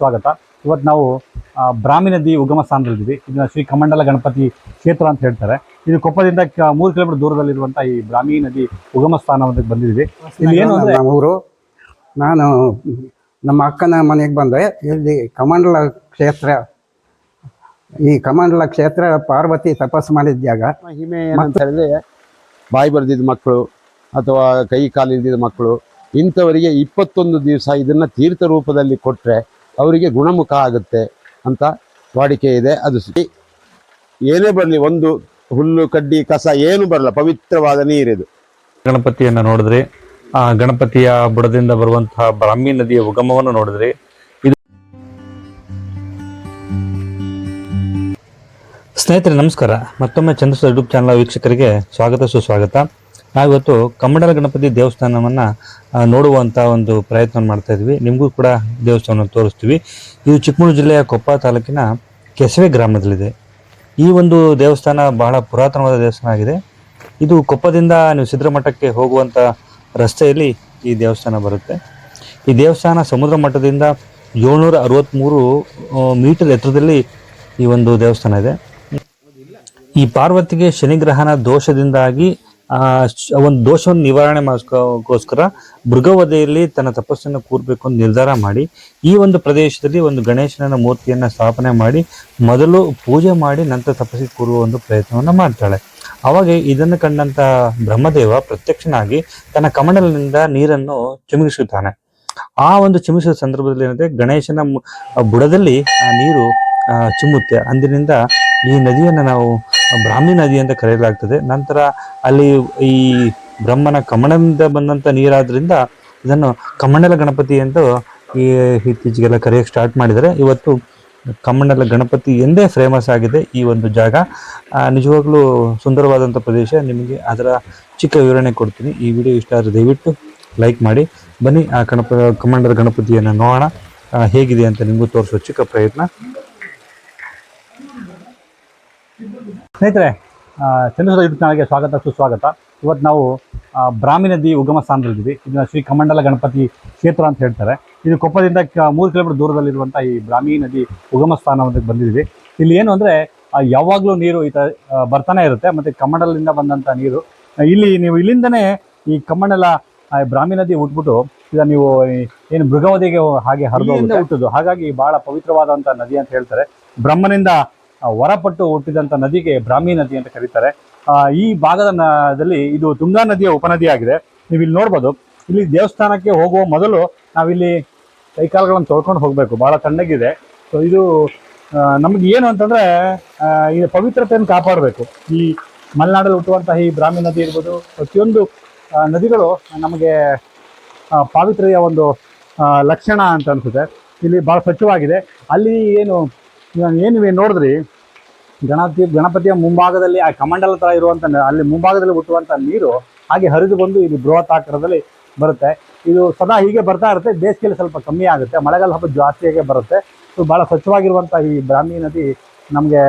ಸ್ವಾಗತ. ಇವತ್ತು ನಾವು ಆ, ಬ್ರಾಹ್ಮಿ ನದಿ ಉಗಮ ಸ್ಥಾನದಲ್ಲಿದ್ದೀವಿ ಇದನ್ನ ಶ್ರೀ ಕಮಂಡಲ ಗಣಪತಿ ಕ್ಷೇತ್ರ ಅಂತ ಹೇಳ್ತಾರೆ. ಇದು ಕೊಪ್ಪದಿಂದ ಮೂರು ಕಿಲೋಮೀಟರ್ ದೂರದಲ್ಲಿರುವಂತಹ ಈ ಬ್ರಾಹ್ಮಿ ನದಿ ಉಗಮ ಸ್ಥಾನಕ್ಕೆ ಬಂದಿದ್ದೀವಿ. ಇಲ್ಲಿ ಏನು ಅಂದ್ರೆ ಊರು ನಾನು ನಮ್ಮ ಅಕ್ಕನ ಮನೆಗೆ ಬಂದೆ. ಇಲ್ಲಿ ಕಮಂಡಲ ಕ್ಷೇತ್ರ ಈ ಕಮಂಡಲ ಕ್ಷೇತ್ರ ಪಾರ್ವತಿ ತಪಸ್ಸು ಮಾಡಿದ ಜಾಗ. ಹಿಮೆ ಅಂತ ಹೇಳಿದ್ರೆ ಬಾಯಿ ಬರೆದಿದ್ದ ಮಕ್ಕಳು ಅಥವಾ ಕೈ ಕಾಲಿದ್ದ ಮಕ್ಕಳು ಇಂಥವರಿಗೆ ಇಪ್ಪತ್ತೊಂದು ದಿವಸ ಇದನ್ನ ತೀರ್ಥ ರೂಪದಲ್ಲಿ ಕೊಟ್ಟರೆ ಅವರಿಗೆ ಗುಣಮುಖ ಆಗುತ್ತೆ ಅಂತ ವಾಡಿಕೆ ಇದೆ. ಅದು ಏನೇ ಬರಲಿ, ಒಂದು ಹುಲ್ಲು, ಕಡ್ಡಿ, ಕಸ ಏನು ಬರಲ್ಲ, ಪವಿತ್ರವಾದ ನೀರಿದು ಗಣಪತಿಯನ್ನು ನೋಡಿದ್ರಿ. ಆ ಗಣಪತಿಯ ಬುಡದಿಂದ ಬರುವಂತಹ ಬ್ರಾಹ್ಮಿ ನದಿಯ ಉಗಮವನ್ನು ನೋಡಿದ್ರಿ. ಇದು ಸ್ನೇಹಿತರೆ, ನಮಸ್ಕಾರ. ಮತ್ತೊಮ್ಮೆ ಚಂದ್ರಸ ಯೂಟ್ಯೂಬ್ ಚಾನಲ್ ವೀಕ್ಷಕರಿಗೆ ಸ್ವಾಗತ, ಸುಸ್ವಾಗತ. ನಾವಿವತ್ತು ಕಮ್ಮಡಲ ಗಣಪತಿ ದೇವಸ್ಥಾನವನ್ನು ನೋಡುವಂಥ ಒಂದು ಪ್ರಯತ್ನ ಮಾಡ್ತಾ ಇದ್ವಿ. ನಿಮಗೂ ಕೂಡ ದೇವಸ್ಥಾನವನ್ನು ತೋರಿಸ್ತೀವಿ. ಇದು ಚಿಕ್ಕಮಗಳೂರು ಜಿಲ್ಲೆಯ ಕೊಪ್ಪ ತಾಲೂಕಿನ ಕೆಸವೆ ಗ್ರಾಮದಲ್ಲಿದೆ. ಈ ಒಂದು ದೇವಸ್ಥಾನ ಬಹಳ ಪುರಾತನವಾದ ದೇವಸ್ಥಾನ ಆಗಿದೆ. ಇದು ಕೊಪ್ಪದಿಂದ ನೀವು ಸಿದ್ರಮಠಕ್ಕೆ ಹೋಗುವಂತ ರಸ್ತೆಯಲ್ಲಿ ಈ ದೇವಸ್ಥಾನ ಬರುತ್ತೆ. ಈ ದೇವಸ್ಥಾನ ಸಮುದ್ರ ಮಠದಿಂದ ಏಳ್ನೂರ ಅರವತ್ತ್ಮೂರು ಮೀಟರ್ ಎತ್ತರದಲ್ಲಿ ಈ ಒಂದು ದೇವಸ್ಥಾನ ಇದೆ. ಈ ಪಾರ್ವತಿಗೆ ಶನಿಗ್ರಹಣ ದೋಷದಿಂದಾಗಿ ಆ ಒಂದು ದೋಷವನ್ನು ನಿವಾರಣೆ ಮಾಡೋಸ್ಕರ ಮೃಗವಧೆಯಲ್ಲಿ ತನ್ನ ತಪಸ್ಸನ್ನು ಕೂರ್ಬೇಕು ಅಂತ ನಿರ್ಧಾರ ಮಾಡಿ, ಈ ಒಂದು ಪ್ರದೇಶದಲ್ಲಿ ಒಂದು ಗಣೇಶನ ಮೂರ್ತಿಯನ್ನ ಸ್ಥಾಪನೆ ಮಾಡಿ, ಮೊದಲು ಪೂಜೆ ಮಾಡಿ, ನಂತರ ತಪಸ್ಸಿಗೆ ಕೂರುವ ಒಂದು ಪ್ರಯತ್ನವನ್ನು ಮಾಡ್ತಾಳೆ. ಅವಾಗ ಇದನ್ನು ಕಂಡಂತ ಬ್ರಹ್ಮದೇವ ಪ್ರತ್ಯಕ್ಷನಾಗಿ ತನ್ನ ಕಮಂಡಲದಿಂದ ನೀರನ್ನು ಚಿಮುಗಿಸುತ್ತಾನೆ ಆ ಒಂದು ಚುಮಿಸುವ ಸಂದರ್ಭದಲ್ಲಿ ಏನಂದ್ರೆ ಗಣೇಶನ ಬುಡದಲ್ಲಿ ಆ ನೀರು ಚಿಮ್ಮುತ್ತೆ. ಅಂದಿನಿಂದ ಈ ನದಿಯನ್ನು ನಾವು ಬ್ರಾಹ್ಮಿ ನದಿ ಅಂತ ಕರೆಯಲಾಗ್ತದೆ. ನಂತರ ಅಲ್ಲಿ ಈ ಬ್ರಹ್ಮನ ಕಮಣದಿಂದ ಬಂದಂಥ ನೀರಾದ್ರಿಂದ ಇದನ್ನು ಕಮಂಡಲ ಗಣಪತಿ ಎಂದು ಈ ಇತ್ತೀಚೆಗೆಲ್ಲ ಕರೆಯೋಕ್ಕೆ ಸ್ಟಾರ್ಟ್ ಮಾಡಿದರೆ ಇವತ್ತು ಕಮಂಡಲ ಗಣಪತಿ ಎಂದೇ ಫೇಮಸ್ ಆಗಿದೆ ಈ ಒಂದು ಜಾಗ. ನಿಜವಾಗ್ಲೂ ಸುಂದರವಾದಂಥ ಪ್ರದೇಶ. ನಿಮಗೆ ಅದರ ಚಿಕ್ಕ ವಿವರಣೆ ಕೊಡ್ತೀನಿ. ಈ ವಿಡಿಯೋ ಇಷ್ಟ ಆದರೆ ದಯವಿಟ್ಟು ಲೈಕ್ ಮಾಡಿ. ಬನ್ನಿ ಆ ಗಣಪ ಕಮಂಡಲ ಗಣಪತಿಯನ್ನು ನೋಡೋಣ. ಹೇಗಿದೆ ಅಂತ ನಿಮಗೂ ತೋರಿಸೋ ಚಿಕ್ಕ ಪ್ರಯತ್ನ. ಸ್ನೇಹಿತರೆ ಆ, ಚಂದ್ರಸೂರ್ಯ ಯೂಟ್ಯೂಬ್ ಚಾನಲ್ಗೆ ಸ್ವಾಗತ ಸುಸ್ವಾಗತ. ಇವತ್ತು ನಾವು ಬ್ರಾಹ್ಮಿ ನದಿ ಉಗಮ ಸ್ಥಾನದಲ್ಲಿದ್ದೀವಿ. ಇದನ್ನ ಶ್ರೀ ಕಮಂಡಲ ಗಣಪತಿ ಕ್ಷೇತ್ರ ಅಂತ ಹೇಳ್ತಾರೆ. ಇದು ಕೊಪ್ಪದಿಂದ ಮೂರು ಕಿಲೋಮೀಟರ್ ದೂರದಲ್ಲಿರುವಂಥ ಈ ಬ್ರಾಹ್ಮಿ ನದಿ ಉಗಮ ಸ್ಥಾನಕ್ಕೆ ಬಂದಿದ್ದೀವಿ. ಇಲ್ಲಿ ಏನು ಅಂದರೆ ಯಾವಾಗಲೂ ನೀರು ಈ ಥರ ಬರ್ತಾನೆ ಇರುತ್ತೆ. ಮತ್ತು ಕಮಂಡಲದಿಂದ ಬಂದಂಥ ನೀರು. ಇಲ್ಲಿ ನೀವು ಇಲ್ಲಿಂದನೇ ಈ ಕಮಂಡಲ ಬ್ರಾಹ್ಮಿ ನದಿ ಹುಟ್ಬಿಟ್ಟು ಈಗ ನೀವು ಏನು ಮೃಗವಧಿಗೆ ಹಾಗೆ ಹರಿದು ಹುಟ್ಟುದು. ಹಾಗಾಗಿ ಬಹಳ ಪವಿತ್ರವಾದಂಥ ನದಿ ಅಂತ ಹೇಳ್ತಾರೆ. ಬ್ರಹ್ಮನಿಂದ ಆ, ವರಪಟ್ಟು ಹುಟ್ಟಿದಂಥ ನದಿಗೆ ಬ್ರಾಹ್ಮಿ ನದಿ ಅಂತ ಕರೀತಾರೆ. ಈ ಭಾಗದ ನದಲ್ಲಿ ಇದು ತುಂಗಾ ನದಿಯ ಉಪನದಿ ಆಗಿದೆ ನೀವು ಇಲ್ಲಿ ನೋಡ್ಬೋದು. ಇಲ್ಲಿ ದೇವಸ್ಥಾನಕ್ಕೆ ಹೋಗುವ ಮೊದಲು ನಾವಿಲ್ಲಿ ಕೈಕಾಲುಗಳನ್ನು ತೊಳ್ಕೊಂಡು ಹೋಗಬೇಕು. ಬಹಳ ತಣ್ಣಗಿದೆ. ಸೊ ಇದು ನಮಗೆ ಏನು ಅಂತಂದ್ರೆ ಈ ಪವಿತ್ರತೆಯನ್ನು ಕಾಪಾಡಬೇಕು. ಈ ಮಲೆನಾಡಲ್ಲಿ ಹುಟ್ಟುವಂತಹ ಈ ಬ್ರಾಹ್ಮಿ ನದಿ ಇರ್ಬೋದು ಪ್ರತಿಯೊಂದು ನದಿಗಳು ನಮಗೆ ಪಾವಿತ್ರ್ಯ ಒಂದು ಲಕ್ಷಣ ಅಂತ ಅನ್ಸುತ್ತೆ. ಇಲ್ಲಿ ಬಹಳ ಸ್ವಚ್ಛವಾಗಿದೆ. ಅಲ್ಲಿ ಏನು ಇವಾಗ ಏನು ನೀವು ನೋಡಿದ್ರಿ ಗಣಪತಿ ಗಣಪತಿಯ ಮುಂಭಾಗದಲ್ಲಿ ಆ ಕಮಂಡಲ ಥರ ಇರುವಂಥ ಅಲ್ಲಿ ಮುಂಭಾಗದಲ್ಲಿ ಹುಟ್ಟುವಂಥ ನೀರು ಹಾಗೆ ಹರಿದು ಬಂದು ಇಲ್ಲಿ ಬೃಹತ್ ಆಕಾರದಲ್ಲಿ ಬರುತ್ತೆ. ಇದು ಸದಾ ಹೀಗೆ ಬರ್ತಾ ಇರುತ್ತೆ, ಬೇಸಿಗೆಯಲ್ಲಿ ಸ್ವಲ್ಪ ಕಮ್ಮಿ ಆಗುತ್ತೆ, ಮಳೆಗಾಲ ಹಬ್ಬ ಜಾಸ್ತಿಯಾಗೆ ಬರುತ್ತೆ. ಸೊ ಭಾಳ ಸ್ವಚ್ಛವಾಗಿರುವಂಥ ಈ ಬ್ರಾಹ್ಮಿ ನದಿ ನಮಗೆ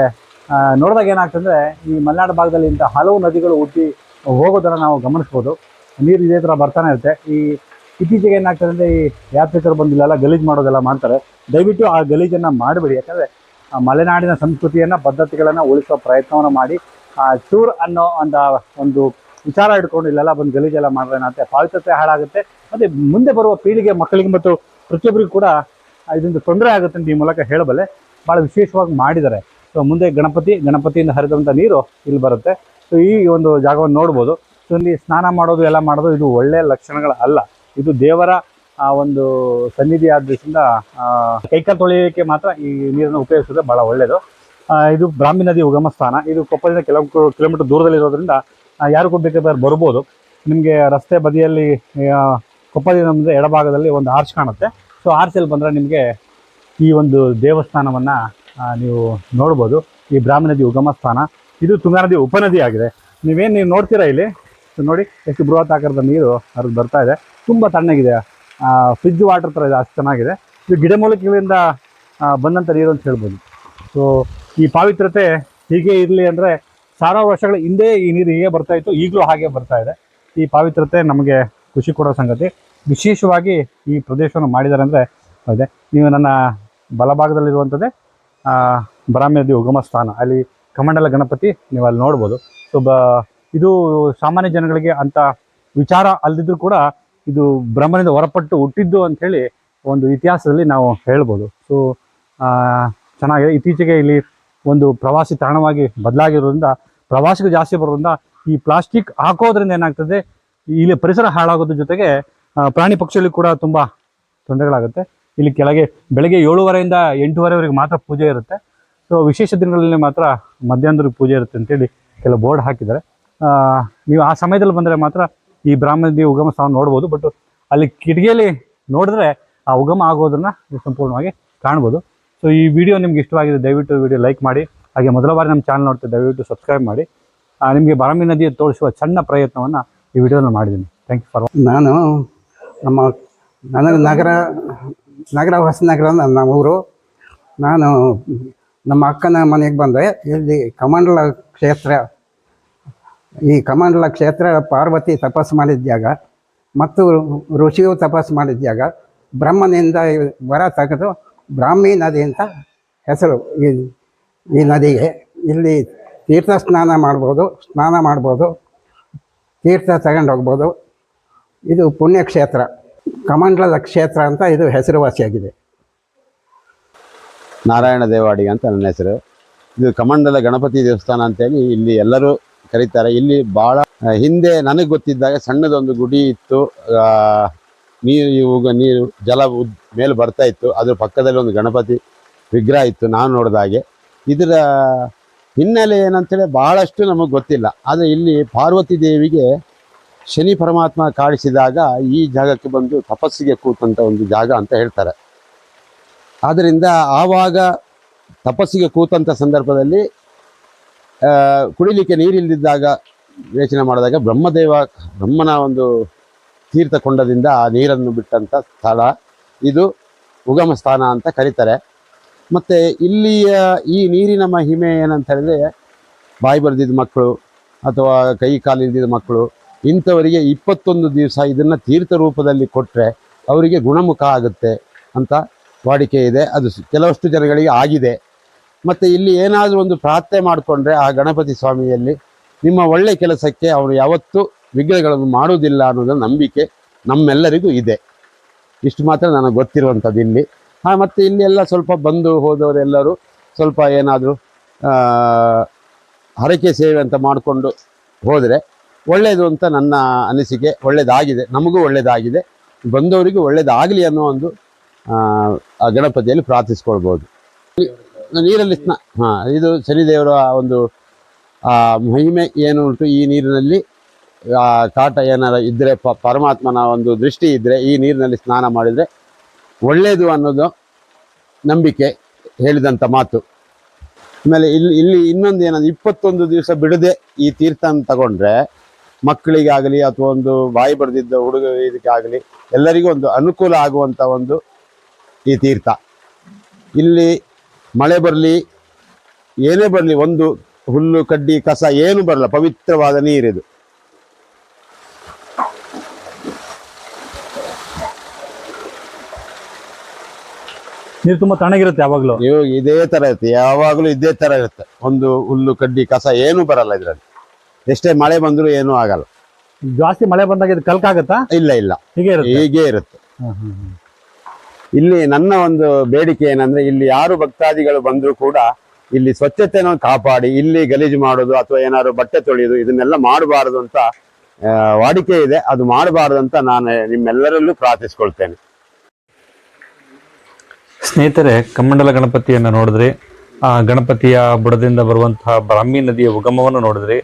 ನೋಡಿದಾಗ ಏನಾಗ್ತಂದರೆ ಈ ಮಲೆನಾಡು ಭಾಗದಲ್ಲಿ ಇಂಥ ಹಲವು ನದಿಗಳು ಹುಟ್ಟಿ ಹೋಗೋದನ್ನು ನಾವು ಗಮನಿಸ್ಬೋದು. ನೀರು ಇದೇ ಥರ ಬರ್ತಾನೆ ಇರುತ್ತೆ. ಈ ಇತ್ತೀಚೆಗೆ ಏನಾಗ್ತದೆ ಅಂದರೆ ಈ ಯಾತ್ರಿಕರು ಬಂದಿಲ್ಲ, ಗಲೀಜು ಮಾಡೋದೆಲ್ಲ ಮಾಡ್ತಾರೆ. ದಯವಿಟ್ಟು ಆ ಗಲೀಜನ್ನು ಮಾಡಬೇಡಿ. ಯಾಕಂದ್ರೆ ಮಲೆನಾಡಿನ ಸಂಸ್ಕೃತಿಯನ್ನು, ಪದ್ಧತಿಗಳನ್ನು ಉಳಿಸುವ ಪ್ರಯತ್ನವನ್ನು ಮಾಡಿ ಟೂರ್ ಅನ್ನೋ ಒಂದು ಒಂದು ವಿಚಾರ ಇಟ್ಕೊಂಡು ಇಲ್ಲೆಲ್ಲ ಬಂದು ಗಲೀಜೆಲ್ಲ ಮಾಡಿದ್ರೆ ಅಂತ ಪಾವಿತ್ರತೆ ಹಾಳಾಗುತ್ತೆ. ಮತ್ತು ಮುಂದೆ ಬರುವ ಪೀಳಿಗೆ ಮಕ್ಕಳಿಗೆ ಮತ್ತು ಪ್ರತಿಯೊಬ್ಬರಿಗೂ ಕೂಡ ಇದೊಂದು ತೊಂದರೆ ಆಗುತ್ತೆ ಅಂತ ಈ ಮೂಲಕ ಹೇಳಬಲ್ಲೆ. ಭಾಳ ವಿಶೇಷವಾಗಿ ಮಾಡಿದ್ದಾರೆ. ಸೊ, ಮುಂದೆ ಗಣಪತಿ, ಗಣಪತಿಯಿಂದ ಹರಿದಂಥ ನೀರು ಇಲ್ಲಿ ಬರುತ್ತೆ. ಸೊ, ಈ ಒಂದು ಜಾಗವನ್ನು ನೋಡ್ಬೋದು. ಸೊ ಇಲ್ಲಿ ಸ್ನಾನ ಮಾಡೋದು, ಎಲ್ಲ ಮಾಡೋದು ಇದು ಒಳ್ಳೆಯ ಲಕ್ಷಣಗಳ ಅಲ್ಲ. ಇದು ದೇವರ ಆ ಒಂದು ಸನ್ನಿಧಿ ಆದ್ರಿಂದ ಕೈಕಾಲು ತೊಳೆಯೋಕ್ಕೆ ಮಾತ್ರ ಈ ನೀರನ್ನು ಉಪಯೋಗಿಸೋದು ಬಹಳ ಒಳ್ಳೆಯದು ಇದು ಬ್ರಾಹ್ಮಿ ನದಿ ಉಗಮ ಸ್ಥಾನ. ಇದು ಕೊಪ್ಪಳದಿಂದ ಕೆಲವು ಕಿಲೋಮೀಟರ್ ದೂರದಲ್ಲಿರೋದ್ರಿಂದ ಯಾರು ಬೇಕಾದ್ರೆ ಬರ್ಬೋದು. ನಿಮಗೆ ರಸ್ತೆ ಬದಿಯಲ್ಲಿ ಕೊಪ್ಪಳದಿಂದ ಮುಂದೆ ಎಡಭಾಗದಲ್ಲಿ ಒಂದು ಆರ್ಚ್ ಕಾಣುತ್ತೆ. ಸೊ ಆರ್ಚಲ್ಲಿ ಬಂದರೆ ನಿಮಗೆ ಈ ಒಂದು ದೇವಸ್ಥಾನವನ್ನು ನೀವು ನೋಡ್ಬೋದು. ಈ ಬ್ರಾಹ್ಮಿ ನದಿ ಉಗಮ ಸ್ಥಾನ. ಇದು ತುಂಗಾ ನದಿ ಉಪನದಿ ಆಗಿದೆ. ನೀವೇನು ನೀವು ನೋಡ್ತೀರಾ ಇಲ್ಲಿ? ನೋಡಿ, ಎಷ್ಟು ಬೃಹತ್ ಆಕಾರದ ನೀರು ಹರಿದು ಬರ್ತಾ ಇದೆ. ತುಂಬ ತಣ್ಣಗಿದೆ. ಫ್ರಿಜ್ ವಾಟರ್ ಥರ ಇದೆ ಅಷ್ಟು ಚೆನ್ನಾಗಿದೆ. ಇದು ಗಿಡಮೂಲಿಕೆಗಳಿಂದ ಬಂದಂಥ ನೀರು ಅಂತ ಹೇಳ್ಬೋದು. ಸೊ ಈ ಪಾವಿತ್ರತೆ ಹೀಗೆ ಇರಲಿ ಅಂದರೆ ಸಾವಿರಾರು ವರ್ಷಗಳ ಹಿಂದೆ ಈ ನೀರು ಹೀಗೆ ಬರ್ತಾ ಇತ್ತು, ಈಗಲೂ ಹಾಗೆ ಬರ್ತಾ ಇದೆ. ಈ ಪಾವಿತ್ರತೆ ನಮಗೆ ಖುಷಿ ಕೊಡೋ ಸಂಗತಿ. ವಿಶೇಷವಾಗಿ ಈ ಪ್ರದೇಶವನ್ನು ಮಾಡಿದ್ದಾರೆ ಅಂದರೆ ಅದೇ, ನೀವು ನನ್ನ ಬಲಭಾಗದಲ್ಲಿರುವಂಥದ್ದೇ ಬರಾಮಿ ನದಿ ಉಗಮ ಸ್ಥಾನ. ಅಲ್ಲಿ ಕಮಂಡಲ ಗಣಪತಿ ನೀವು ಅಲ್ಲಿ ನೋಡ್ಬೋದು. ಸೊ ಬ, ಇದು ಸಾಮಾನ್ಯ ಜನಗಳಿಗೆ ಅಂತ ವಿಚಾರ ಅಲ್ಲದಿದ್ದರೂ ಕೂಡ ಇದು ಬ್ರಹ್ಮನಿಂದ ಹೊರಪಟ್ಟು ಹುಟ್ಟಿದ್ದು ಅಂಥೇಳಿ ಒಂದು ಇತಿಹಾಸದಲ್ಲಿ ನಾವು ಹೇಳ್ಬೋದು. ಸೊ ಚೆನ್ನಾಗಿದೆ. ಇತ್ತೀಚೆಗೆ ಇಲ್ಲಿ ಒಂದು ಪ್ರವಾಸಿ ತಾಣವಾಗಿ ಬದಲಾಗಿರೋದ್ರಿಂದ, ಪ್ರವಾಸಿಗರು ಜಾಸ್ತಿ ಬರೋದ್ರಿಂದ ಈ ಪ್ಲಾಸ್ಟಿಕ್ ಹಾಕೋದ್ರಿಂದ ಏನಾಗ್ತದೆ, ಇಲ್ಲಿ ಪರಿಸರ ಹಾಳಾಗೋದ್ರ ಜೊತೆಗೆ ಪ್ರಾಣಿ ಪಕ್ಷಿಗಳಿಗೆ ಕೂಡ ತುಂಬ ತೊಂದರೆಗಳಾಗುತ್ತೆ. ಇಲ್ಲಿ ಕೆಳಗೆ, ಬೆಳಗ್ಗೆ ಏಳುವರೆಯಿಂದ ಎಂಟುವರೆವರೆಗೆ ಮಾತ್ರ ಪೂಜೆ ಇರುತ್ತೆ. ಸೊ ವಿಶೇಷ ದಿನಗಳಲ್ಲಿ ಮಾತ್ರ ಮಧ್ಯಾಹ್ನದವರೆಗೆ ಪೂಜೆ ಇರುತ್ತೆ ಅಂತೇಳಿ ಕೆಲವು ಬೋರ್ಡ್ ಹಾಕಿದ್ದಾರೆ. ನೀವು ಆ ಸಮಯದಲ್ಲಿ ಬಂದರೆ ಮಾತ್ರ ಈ ಬ್ರಾಹ್ಮಣದಿ ಉಗಮ ಸ್ಥಾನ ನೋಡ್ಬೋದು ಬಟ್ ಅಲ್ಲಿ ಕಿಟಕಿಯಲ್ಲಿ ನೋಡಿದ್ರೆ ಆ ಉಗಮ ಆಗೋದನ್ನ ಸಂಪೂರ್ಣವಾಗಿ ಕಾಣ್ಬೋದು. ಸೊ ಈ ವಿಡಿಯೋ ನಿಮ್ಗೆ ಇಷ್ಟವಾಗಿದೆ, ದಯವಿಟ್ಟು ವಿಡಿಯೋ ಲೈಕ್ ಮಾಡಿ. ಹಾಗೆ ಮೊದಲ ಬಾರಿ ನಮ್ಮ ಚಾನಲ್ ನೋಡ್ತೀವಿ ದಯವಿಟ್ಟು ಸಬ್ಸ್ಕ್ರೈಬ್ ಮಾಡಿ. ನಿಮಗೆ ಬ್ರಾಹ್ಮಿ ನದಿಯ ತೋರಿಸುವ ಸಣ್ಣ ಪ್ರಯತ್ನವನ್ನು ಈ ವಿಡಿಯೋನ ಮಾಡಿದ್ದೀನಿ. ಥ್ಯಾಂಕ್ ಯು ಫಾರ್ ನಾನು ನಮ್ಮ ನನಗೆ ನಗರ ನಗರ ಹೊಸನಗರ ನನ್ನ ಊರು. ನಾನು ನಮ್ಮ ಅಕ್ಕನ ಮನೆಗೆ ಬಂದೆ. ಇಲ್ಲಿ ಕಮಂಡಲ ಕ್ಷೇತ್ರ ಈ ಕಮಂಡಲ ಕ್ಷೇತ್ರ ಪಾರ್ವತಿ ತಪಸ್ಸು ಮಾಡಿದ ಜಾಗ ಮತ್ತು ಋಷಿಯು ತಪಸ್ಸು ಮಾಡಿದ ಜಾಗ ಬ್ರಹ್ಮನಿಂದ ವರ ತೆಗೆದು ಬ್ರಾಹ್ಮಿ ನದಿ ಅಂತ ಹೆಸರು ಈ ಈ ನದಿಗೆ. ಇಲ್ಲಿ ತೀರ್ಥ ಸ್ನಾನ ಮಾಡ್ಬೋದು ಸ್ನಾನ ಮಾಡ್ಬೋದು, ತೀರ್ಥ ತಗೊಂಡು ಹೋಗ್ಬೋದು. ಇದು ಪುಣ್ಯಕ್ಷೇತ್ರ, ಕಮಂಡಲದ ಕ್ಷೇತ್ರ ಅಂತ ಇದು ಹೆಸರುವಾಸಿಯಾಗಿದೆ. ನಾರಾಯಣ ದೇವಾಡಿ ಅಂತ ನನ್ನ ಹೆಸರು. ಇದು ಕಮಂಡಲ ಗಣಪತಿ ದೇವಸ್ಥಾನ ಅಂತೇಳಿ ಇಲ್ಲಿ ಎಲ್ಲರೂ ಕರೀತಾರೆ. ಇಲ್ಲಿ ಭಾಳ ಹಿಂದೆ ನನಗೆ ಗೊತ್ತಿದ್ದಾಗ ಸಣ್ಣದೊಂದು ಗುಡಿ ಇತ್ತು. ನೀರು ಇವಾಗ ನೀರು, ಜಲ ಮೇಲೆ ಬರ್ತಾ ಇತ್ತು. ಅದ್ರ ಪಕ್ಕದಲ್ಲಿ ಒಂದು ಗಣಪತಿ ವಿಗ್ರಹ ಇತ್ತು ನಾನು ನೋಡಿದ ಹಾಗೆ. ಇದರ ಹಿನ್ನೆಲೆ ಏನಂತೇಳಿ ಬಹಳಷ್ಟು ನಮಗೆ ಗೊತ್ತಿಲ್ಲ. ಆದರೆ ಇಲ್ಲಿ ಪಾರ್ವತಿ ದೇವಿಗೆ ಶನಿ ಪರಮಾತ್ಮ ಕಾಡಿಸಿದಾಗ ಈ ಜಾಗಕ್ಕೆ ಬಂದು ತಪಸ್ಸಿಗೆ ಕೂತಂಥ ಒಂದು ಜಾಗ ಅಂತ ಹೇಳ್ತಾರೆ. ಆದ್ದರಿಂದ ಆವಾಗ ತಪಸ್ಸಿಗೆ ಕೂತಂಥ ಸಂದರ್ಭದಲ್ಲಿ ಕುಡಿಲಿಕ್ಕೆ ನೀರಿಲ್ಲದಿದ್ದಾಗ ಯೋಚನೆ ಮಾಡಿದಾಗ ಬ್ರಹ್ಮದೇವ, ಬ್ರಹ್ಮನ ಒಂದು ತೀರ್ಥಕೊಂಡದಿಂದ ಆ ನೀರನ್ನು ಬಿಟ್ಟಂಥ ಸ್ಥಳ. ಇದು ಉಗಮ ಸ್ಥಾನ ಅಂತ ಕರೀತಾರೆ. ಮತ್ತು ಇಲ್ಲಿಯ ಈ ನೀರಿನ ಮಹಿಮೆ ಏನಂತ ಹೇಳಿದ್ರೆ ಬಾಯಿ ಬರೆದಿದ್ದ ಮಕ್ಕಳು ಅಥವಾ ಕೈ ಕಾಲಿಲ್ದಿದ್ದ ಮಕ್ಕಳು, ಇಂಥವರಿಗೆ ಇಪ್ಪತ್ತೊಂದು ದಿವಸ ಇದನ್ನು ತೀರ್ಥ ರೂಪದಲ್ಲಿ ಕೊಟ್ಟರೆ ಅವರಿಗೆ ಗುಣಮುಖ ಆಗುತ್ತೆ ಅಂತ ವಾಡಿಕೆ ಇದೆ. ಅದು ಕೆಲವಷ್ಟು ಜನಗಳಿಗೆ ಆಗಿದೆ. ಮತ್ತು ಇಲ್ಲಿ ಏನಾದರೂ ಒಂದು ಪ್ರಾರ್ಥನೆ ಮಾಡಿಕೊಂಡ್ರೆ ಆ ಗಣಪತಿ ಸ್ವಾಮಿಯಲ್ಲಿ ನಿಮ್ಮ ಒಳ್ಳೆ ಕೆಲಸಕ್ಕೆ ಅವರು ಯಾವತ್ತೂ ವಿಘ್ನಗಳನ್ನು ಮಾಡುವುದಿಲ್ಲ ಅನ್ನೋದು ನಂಬಿಕೆ ನಮ್ಮೆಲ್ಲರಿಗೂ ಇದೆ. ಇಷ್ಟು ಮಾತ್ರ ನನಗೆ ಗೊತ್ತಿರುವಂಥದ್ದು ಇಲ್ಲಿ. ಹಾಂ ಮತ್ತು ಇಲ್ಲಿ ಎಲ್ಲ ಸ್ವಲ್ಪ ಬಂದು ಹೋದವರೆಲ್ಲರೂ ಸ್ವಲ್ಪ ಏನಾದರೂ ಹರಕೆ ಸೇವೆ ಅಂತ ಮಾಡಿಕೊಂಡು ಹೋದರೆ ಒಳ್ಳೆಯದು ಅಂತ ನನ್ನ ಅನಿಸಿಕೆ ಒಳ್ಳೆಯದಾಗಿದೆ ನಮಗೂ ಒಳ್ಳೆಯದಾಗಿದೆ ಬಂದವರಿಗೂ ಒಳ್ಳೆಯದಾಗಲಿ ಅನ್ನೋ ಒಂದು ಆ, ಗಣಪತಿಯಲ್ಲಿ ಪ್ರಾರ್ಥಿಸ್ಕೊಳ್ಬೋದು. ನೀರಲ್ಲಿ ಸ್ನ ಹಾಂ, ಇದು ಶನಿದೇವರ ಒಂದು ಮಹಿಮೆ ಏನು ಉಂಟು ಈ ನೀರಿನಲ್ಲಿ? ಕಾಟ ಏನಾರ ಇದ್ದರೆ ಪ, ಪರಮಾತ್ಮನ ಒಂದು ದೃಷ್ಟಿ ಇದ್ದರೆ ಈ ನೀರಿನಲ್ಲಿ ಸ್ನಾನ ಮಾಡಿದರೆ ಒಳ್ಳೆಯದು ಅನ್ನೋದು ನಂಬಿಕೆ ಹೇಳಿದಂಥ ಮಾತು. ಆಮೇಲೆ ಇಲ್ಲಿ ಇಲ್ಲಿ ಇನ್ನೊಂದು ಏನಂದ್ರೆ ಇಪ್ಪತ್ತೊಂದು ದಿವಸ ಬಿಡದೆ ಈ ತೀರ್ಥನ ತಗೊಂಡ್ರೆ ಮಕ್ಕಳಿಗಾಗಲಿ ಅಥವಾ ಒಂದು ಬಾಯಿ ಬರೆದಿದ್ದ ಹುಡುಗ ಇದಕ್ಕಾಗಲಿ ಎಲ್ಲರಿಗೂ ಒಂದು ಅನುಕೂಲ ಆಗುವಂಥ ಒಂದು ಈ ತೀರ್ಥ. ಇಲ್ಲಿ ಮಳೆ ಬರಲಿ ಏನೇ ಬರಲಿ ಒಂದು ಹುಲ್ಲು ಕಡ್ಡಿ ಕಸ ಏನು ಬರಲ್ಲ ಪವಿತ್ರವಾದ ನೀರಿದು ನೀರು ತುಂಬಾ ತಣ್ಣಗಿರುತ್ತೆ ಯಾವಾಗಲೂ. ಇವಾಗ ಇದೇ ತರ ಇರುತ್ತೆ ಯಾವಾಗಲೂ ಇದೇ ತರ ಇರುತ್ತೆ. ಒಂದು ಹುಲ್ಲು ಕಡ್ಡಿ ಕಸ ಏನು ಬರಲ್ಲ ಇದರಲ್ಲಿ. ಎಷ್ಟೇ ಮಳೆ ಬಂದರೂ ಏನೂ ಆಗಲ್ಲ. ಜಾಸ್ತಿ ಮಳೆ ಬಂದಾಗ ಇದು ಕಲ್ಕಾಗತ್ತಾ? ಇಲ್ಲ ಇಲ್ಲ. ಹೀಗೆ ಇರುತ್ತೆ. ಹೀಗೆ ಇರುತ್ತೆ. ಹ್ಮ್, ಹ್ಮ್, ಹ್ಮ್. ಇಲ್ಲಿ ನನ್ನ ಒಂದು ಬೇಡಿಕೆ ಏನಂದ್ರೆ ಇಲ್ಲಿ ಯಾರು ಭಕ್ತಾದಿಗಳು ಬಂದರೂ ಕೂಡ ಇಲ್ಲಿ ಸ್ವಚ್ಛತೆಯನ್ನು ಕಾಪಾಡಿ, ಇಲ್ಲಿ ಗಲೀಜು ಮಾಡೋದು ಅಥವಾ ಏನಾದ್ರು ಬಟ್ಟೆ ತೊಳೆಯೋದು, ಇದನ್ನೆಲ್ಲ ಮಾಡಬಾರದು ಅಂತ ವಾಡಿಕೆ ಇದೆ. ಅದು ಮಾಡಬಾರದು ಅಂತ ನಾನು ನಿಮ್ಮೆಲ್ಲರಲ್ಲೂ ಪ್ರಾರ್ಥಿಸ್ಕೊಳ್ತೇನೆ. ಸ್ನೇಹಿತರೆ, ಕಮ್ಮಂಡಲ ಗಣಪತಿಯನ್ನು ನೋಡಿದ್ರಿ. ಆ, ಗಣಪತಿಯ ಬುಡದಿಂದ ಬರುವಂತಹ ಬ್ರಾಹ್ಮಿ ನದಿಯ ಉಗಮವನ್ನು ನೋಡಿದ್ರಿ.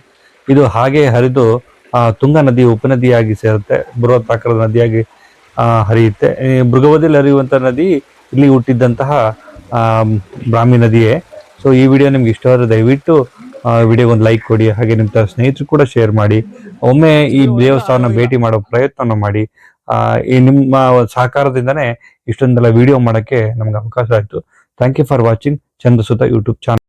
ಇದು ಹಾಗೆ ಹರಿದು ತುಂಗಾ ನದಿ ಉಪನದಿಯಾಗಿ ಸೇರುತ್ತೆ. ಬೃಹತ್ ಆಕಾರದ ನದಿಯಾಗಿ ಹರಿಯುತ್ತೆ. ಮೃಗವದಲ್ಲಿ ಹರಿಯುವಂಥ ನದಿ ಇಲ್ಲಿ ಹುಟ್ಟಿದ್ದಂತಹ ಬ್ರಾಹ್ಮಿ ನದಿಯೇ. ಸೊ ಈ ವಿಡಿಯೋ ನಿಮ್ಗೆ ಇಷ್ಟವಾದ್ರೆ ದಯವಿಟ್ಟು ವಿಡಿಯೋಗೆ ಒಂದು ಲೈಕ್ ಕೊಡಿ, ಹಾಗೆ ನಿಮ್ಮ ಸ್ನೇಹಿತರು ಕೂಡ ಶೇರ್ ಮಾಡಿ. ಒಮ್ಮೆ ಈ ದೇವಸ್ಥಾನ ಭೇಟಿ ಮಾಡೋ ಪ್ರಯತ್ನ ಮಾಡಿ. ಈ ನಿಮ್ಮ ಸಹಕಾರದಿಂದನೇ ಇಷ್ಟೊಂದೆಲ್ಲ ವಿಡಿಯೋ ಮಾಡೋಕ್ಕೆ ನಮ್ಗೆ ಅವಕಾಶ ಆಯಿತು. Thank you for watching Chandrasuta YouTube channel